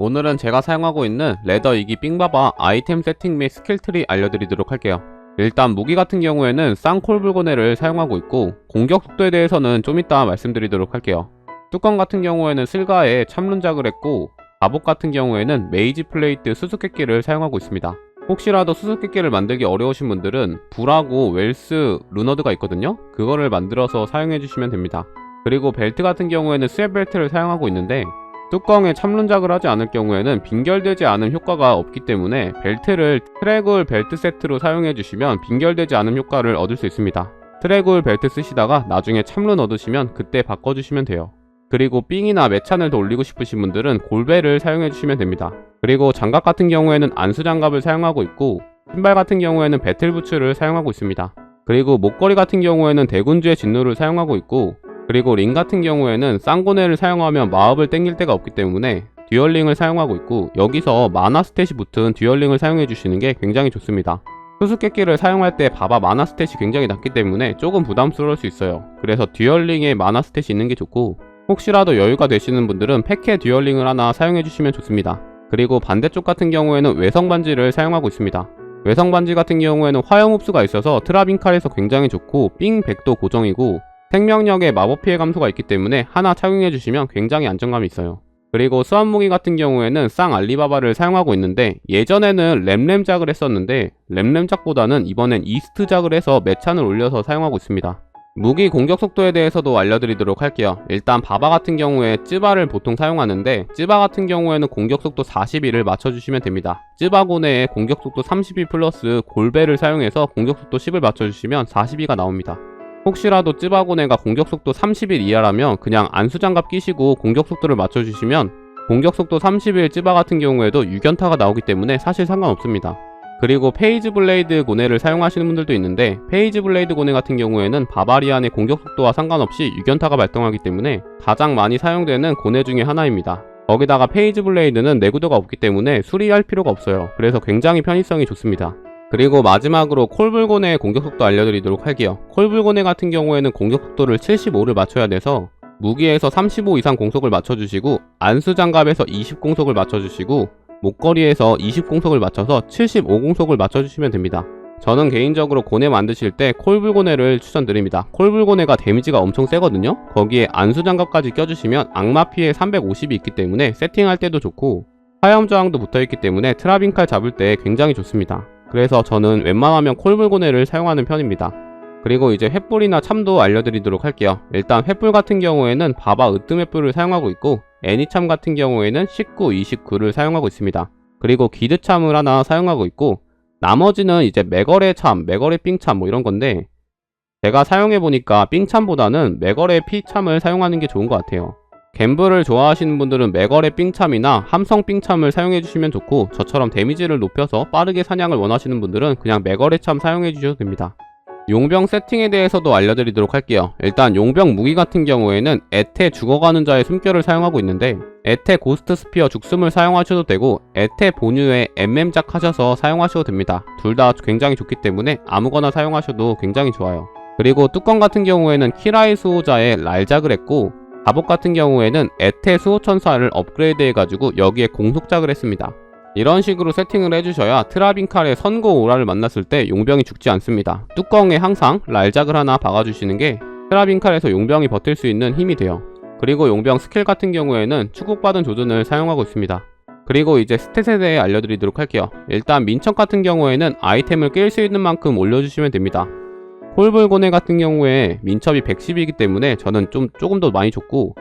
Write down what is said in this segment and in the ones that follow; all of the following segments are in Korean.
오늘은 제가 사용하고 있는 레더 2기 삥바바 아이템 세팅 및 스킬 트리 알려드리도록 할게요. 일단 무기 같은 경우에는 쌍콜 불고네를 사용하고 있고 공격 속도에 대해서는 좀 이따 말씀드리도록 할게요. 뚜껑 같은 경우에는 슬가에 참룬작을 했고 갑옷 같은 경우에는 메이지 플레이트 수수께끼를 사용하고 있습니다. 혹시라도 수수께끼를 만들기 어려우신 분들은 불하고 웰스 루너드가 있거든요. 그거를 만들어서 사용해 주시면 됩니다. 그리고 벨트 같은 경우에는 스웨 벨트를 사용하고 있는데 뚜껑에 참룬작을 하지 않을 경우에는 빈결되지 않은 효과가 없기 때문에 벨트를 트래글 벨트 세트로 사용해 주시면 빈결되지 않은 효과를 얻을 수 있습니다. 트래글 벨트 쓰시다가 나중에 참룬 얻으시면 그때 바꿔주시면 돼요. 그리고 삥이나 매찬을 더 올리고 싶으신 분들은 골벨을 사용해 주시면 됩니다. 그리고 장갑 같은 경우에는 안수 장갑을 사용하고 있고 신발 같은 경우에는 배틀부츠를 사용하고 있습니다. 그리고 목걸이 같은 경우에는 대군주의 진노를 사용하고 있고 그리고 링 같은 경우에는 쌍고네를 사용하면 마법을 땡길 데가 없기 때문에 듀얼링을 사용하고 있고 여기서 마나 스탯이 붙은 듀얼링을 사용해 주시는 게 굉장히 좋습니다. 수수께끼를 사용할 때 바바 마나 스탯이 굉장히 낮기 때문에 조금 부담스러울 수 있어요. 그래서 듀얼링에 마나 스탯이 있는 게 좋고 혹시라도 여유가 되시는 분들은 패케 듀얼링을 하나 사용해 주시면 좋습니다. 그리고 반대쪽 같은 경우에는 외성 반지를 사용하고 있습니다. 외성 반지 같은 경우에는 화염 흡수가 있어서 트라빈 칼에서 굉장히 좋고 삥 100도 고정이고 생명력에 마법 피해 감소가 있기 때문에 하나 착용해 주시면 굉장히 안정감이 있어요. 그리고 수완무기 같은 경우에는 쌍 알리바바를 사용하고 있는데 예전에는 램램작을 했었는데 램램작보다는 이번엔 이스트작을 해서 매찬을 올려서 사용하고 있습니다. 무기 공격 속도에 대해서도 알려드리도록 할게요. 일단 바바 같은 경우에 찌바를 보통 사용하는데 찌바 같은 경우에는 공격 속도 41을 맞춰주시면 됩니다. 찌바 고네에 공격 속도 32 플러스 골배를 사용해서 공격 속도 10을 맞춰주시면 42가 나옵니다. 혹시라도 찌바고네가 공격속도 30일 이하라면 그냥 안수장갑 끼시고 공격속도를 맞춰주시면 공격속도 30일 찌바 같은 경우에도 유견타가 나오기 때문에 사실 상관없습니다. 그리고 페이지 블레이드 고네를 사용하시는 분들도 있는데 페이지 블레이드 고네 같은 경우에는 바바리안의 공격 속도와 상관없이 유견타가 발동하기 때문에 가장 많이 사용되는 고네 중에 하나입니다. 거기다가 페이지 블레이드는 내구도가 없기 때문에 수리할 필요가 없어요. 그래서 굉장히 편의성이 좋습니다. 그리고 마지막으로 콜불고네의 공격 속도 알려드리도록 할게요. 콜불고네 같은 경우에는 공격 속도를 75를 맞춰야 돼서 무기에서 35 이상 공속을 맞춰주시고 안수장갑에서 20 공속을 맞춰주시고 목걸이에서 20 공속을 맞춰서 75 공속을 맞춰주시면 됩니다. 저는 개인적으로 고네 만드실 때 콜불고네를 추천드립니다. 콜불고네가 데미지가 엄청 세거든요. 거기에 안수장갑까지 껴주시면 악마 피해 350이 있기 때문에 세팅할 때도 좋고 화염 저항도 붙어있기 때문에 트라빈칼 잡을 때 굉장히 좋습니다. 그래서 저는 웬만하면 콜불고네를 사용하는 편입니다. 그리고 이제 횃불이나 참도 알려드리도록 할게요. 일단 횃불 같은 경우에는 바바 으뜸 횃불을 사용하고 있고 애니참 같은 경우에는 19, 29를 사용하고 있습니다. 그리고 기드참을 하나 사용하고 있고 나머지는 이제 매거래 참, 매거래 삥참 뭐 이런 건데 제가 사용해보니까 삥참보다는 매거래 피참을 사용하는 게 좋은 것 같아요. 갬블을 좋아하시는 분들은 매거래 삥참이나 함성 삥참을 사용해주시면 좋고 저처럼 데미지를 높여서 빠르게 사냥을 원하시는 분들은 그냥 매거래 참 사용해주셔도 됩니다. 용병 세팅에 대해서도 알려드리도록 할게요. 일단 용병 무기 같은 경우에는 에테 죽어가는 자의 숨결을 사용하고 있는데 에테 고스트 스피어 죽숨을 사용하셔도 되고 에테 본유에 MM작 하셔서 사용하셔도 됩니다. 둘 다 굉장히 좋기 때문에 아무거나 사용하셔도 굉장히 좋아요. 그리고 뚜껑 같은 경우에는 키라이 수호자의 랄작을 했고 갑옷 같은 경우에는 에테 수호천사를 업그레이드 해가지고 여기에 공속작을 했습니다. 이런 식으로 세팅을 해주셔야 트라빈칼의 선고 오라를 만났을 때 용병이 죽지 않습니다. 뚜껑에 항상 랄작을 하나 박아주시는 게 트라빈칼에서 용병이 버틸 수 있는 힘이 돼요. 그리고 용병 스킬 같은 경우에는 축복받은 조준을 사용하고 있습니다. 그리고 이제 스탯에 대해 알려드리도록 할게요. 일단 민첩 같은 경우에는 아이템을 낄 수 있는 만큼 올려주시면 됩니다. 콜불고네 같은 경우에 민첩이 110이기 때문에 저는 좀 조금 더 많이 줬고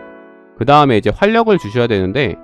그 다음에 이제 활력을 주셔야 되는데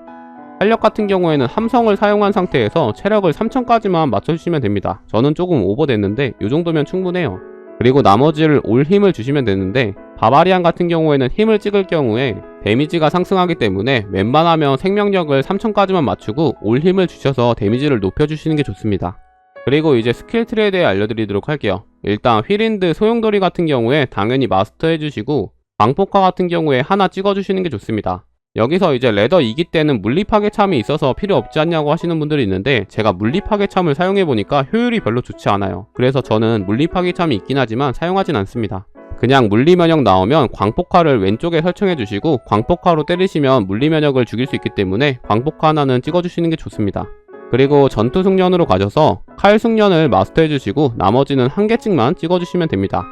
활력 같은 경우에는 함성을 사용한 상태에서 체력을 3000까지만 맞춰주시면 됩니다. 저는 조금 오버됐는데 이 정도면 충분해요. 그리고 나머지를 올 힘을 주시면 되는데 바바리안 같은 경우에는 힘을 찍을 경우에 데미지가 상승하기 때문에 웬만하면 생명력을 3000까지만 맞추고 올 힘을 주셔서 데미지를 높여주시는 게 좋습니다. 그리고 이제 스킬 트리에 대해 알려드리도록 할게요. 일단 휘린드 소용돌이 같은 경우에 당연히 마스터 해주시고 방폭화 같은 경우에 하나 찍어주시는 게 좋습니다. 여기서 이제 레더 2기 때는 물리파괴 참이 있어서 필요 없지 않냐고 하시는 분들이 있는데 제가 물리파괴 참을 사용해보니까 효율이 별로 좋지 않아요. 그래서 저는 물리파괴 참이 있긴 하지만 사용하진 않습니다. 그냥 물리 면역 나오면 광폭화를 왼쪽에 설정해 주시고 광폭화로 때리시면 물리 면역을 죽일 수 있기 때문에 광폭화 하나는 찍어 주시는 게 좋습니다. 그리고 전투 숙련으로 가셔서 칼 숙련을 마스터해 주시고 나머지는 한 개씩만 찍어 주시면 됩니다.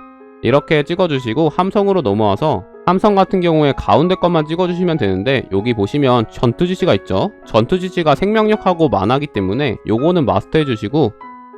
이렇게 찍어 주시고 함성으로 넘어와서 함성 같은 경우에 가운데 것만 찍어 주시면 되는데 여기 보시면 전투 지시가 있죠. 전투 지시가 생명력하고 만화기 때문에 요거는 마스터해 주시고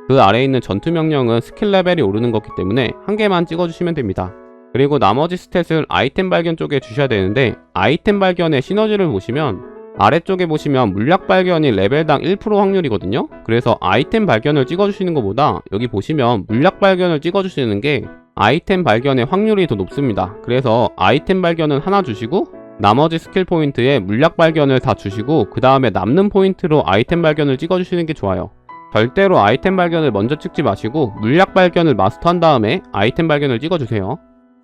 그 아래에 있는 전투 명령은 스킬 레벨이 오르는 거기 때문에 한 개만 찍어주시면 됩니다. 그리고 나머지 스탯을 아이템 발견 쪽에 주셔야 되는데 아이템 발견의 시너지를 보시면 아래쪽에 보시면 물약 발견이 레벨당 1% 확률이거든요. 그래서 아이템 발견을 찍어주시는 것보다 여기 보시면 물약 발견을 찍어주시는 게 아이템 발견의 확률이 더 높습니다. 그래서 아이템 발견은 하나 주시고 나머지 스킬 포인트에 물약 발견을 다 주시고 그 다음에 남는 포인트로 아이템 발견을 찍어주시는 게 좋아요. 절대로 아이템 발견을 먼저 찍지 마시고 물약 발견을 마스터한 다음에 아이템 발견을 찍어주세요.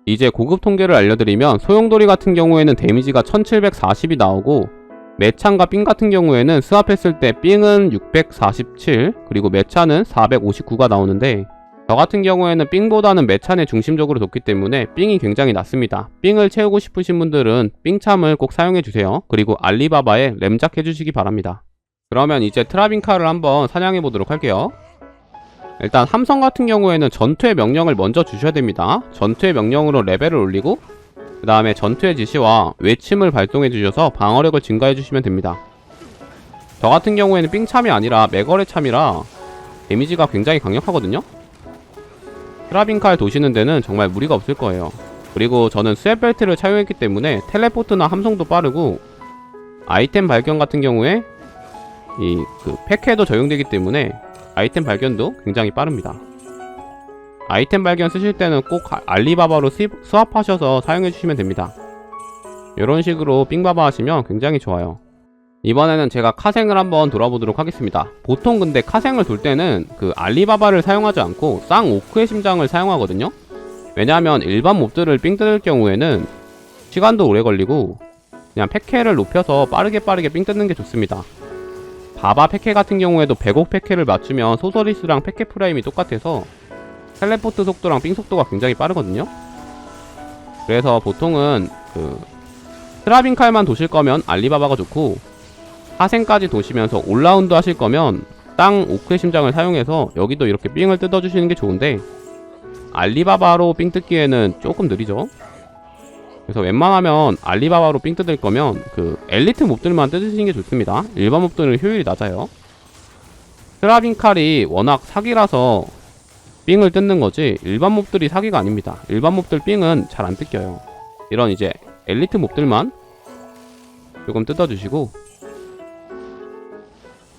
이제 고급 통계를 알려드리면 소용돌이 같은 경우에는 데미지가 1740이 나오고 매창과 삥 같은 경우에는 스왑했을 때 삥은 647 그리고 매차는 459가 나오는데 저 같은 경우에는 삥보다는 매찬에 중심적으로 뒀기 때문에 삥이 굉장히 낮습니다. 삥을 채우고 싶으신 분들은 삥참을 꼭 사용해주세요. 그리고 알리바바에 램작 해주시기 바랍니다. 그러면 이제 트라빈카를 한번 사냥해 보도록 할게요. 일단 함성 같은 경우에는 전투의 명령을 먼저 주셔야 됩니다. 전투의 명령으로 레벨을 올리고 그 다음에 전투의 지시와 외침을 발동해 주셔서 방어력을 증가해 주시면 됩니다. 저 같은 경우에는 삥참이 아니라 매거래 참이라 데미지가 굉장히 강력하거든요. 트라빈카를 도시는 데는 정말 무리가 없을 거예요. 그리고 저는 스왑벨트를 차용했기 때문에 텔레포트나 함성도 빠르고 아이템 발견 같은 경우에 이그 팩해도 적용되기 때문에 아이템 발견도 굉장히 빠릅니다. 아이템 발견 쓰실 때는 꼭 아- 알리바바로 수합하셔서 사용해 주시면 됩니다. 이런 식으로 삥바바 하시면 굉장히 좋아요. 이번에는 제가 카생을 한번 돌아보도록 하겠습니다. 보통 근데 카생을 돌 때는 그 알리바바를 사용하지 않고 쌍 오크의 심장을 사용하거든요. 왜냐하면 일반 몹들을 삥 뜯을 경우에는 시간도 오래 걸리고 그냥 팩해를 높여서 빠르게 빠르게 삥 뜯는 게 좋습니다. 바바 패케 같은 경우에도 100억 패케를 맞추면 소서리스랑 패케 프라임이 똑같아서 텔레포트 속도랑 삥 속도가 굉장히 빠르거든요. 그래서 보통은 그 트라빈 칼만 도실 거면 알리바바가 좋고 하생까지 도시면서 올라운드 하실 거면 땅 오크의 심장을 사용해서 여기도 이렇게 삥을 뜯어주시는 게 좋은데 알리바바로 삥 뜯기에는 조금 느리죠. 그래서 웬만하면 알리바바로 삥 뜯을 거면 그 엘리트 몹들만 뜯으시는 게 좋습니다. 일반 몹들은 효율이 낮아요. 트라빈 칼이 워낙 사기라서 삥을 뜯는 거지 일반 몹들이 사기가 아닙니다. 일반 몹들 삥은 잘 안 뜯겨요. 이런 이제 엘리트 몹들만 조금 뜯어주시고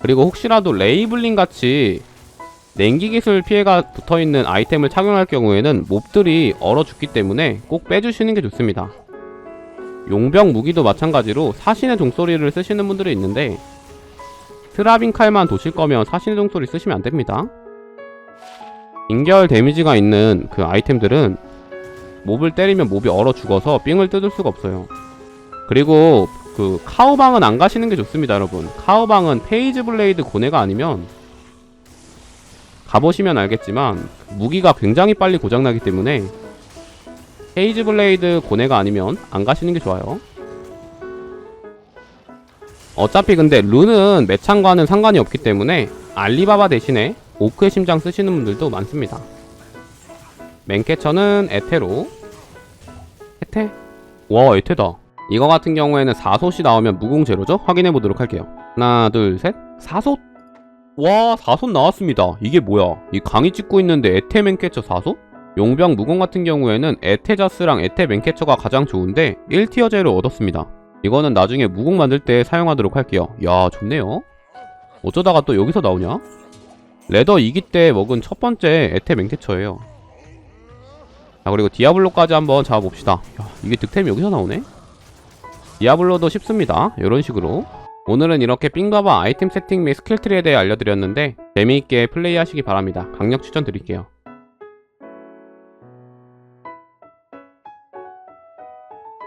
그리고 혹시라도 레이블링 같이 냉기 기술 피해가 붙어 있는 아이템을 착용할 경우에는 몹들이 얼어 죽기 때문에 꼭 빼주시는 게 좋습니다. 용병 무기도 마찬가지로 사신의 종소리를 쓰시는 분들이 있는데 트라빈 칼만 도실 거면 사신의 종소리 쓰시면 안 됩니다. 인결 데미지가 있는 그 아이템들은 몹을 때리면 몹이 얼어 죽어서 삥을 뜯을 수가 없어요. 그리고 그 카우방은 안 가시는 게 좋습니다, 여러분. 카우방은 페이지 블레이드 고뇌가 아니면 가보시면 알겠지만 무기가 굉장히 빨리 고장나기 때문에 페이지 블레이드 고뇌가 아니면 안 가시는 게 좋아요. 어차피 근데 룬은 매창과는 상관이 없기 때문에 알리바바 대신에 오크의 심장 쓰시는 분들도 많습니다. 맨캐처는 에테로 에테? 와 에테다 이거 같은 경우에는 4솥이 나오면 무공 제로죠? 확인해 보도록 할게요 하나 둘셋 4솥? 와 4솥 나왔습니다 이게 뭐야 이 강의 찍고 있는데 에테 맨캐처 4솥? 용병 무공 같은 경우에는 에테자스랑 에테 맨캐처가 가장 좋은데 1티어제로 얻었습니다 이거는 나중에 무공 만들 때 사용하도록 할게요 야 좋네요 어쩌다가 또 여기서 나오냐? 레더 2기 때 먹은 첫 번째 에테 맨캐처예요. 자 그리고 디아블로까지 한번 잡아봅시다. 야 이게 득템이 여기서 나오네? 디아블로도 쉽습니다. 이런 식으로. 오늘은 이렇게 삥바바 아이템 세팅 및 스킬 트리에 대해 알려드렸는데 재미있게 플레이하시기 바랍니다. 강력 추천드릴게요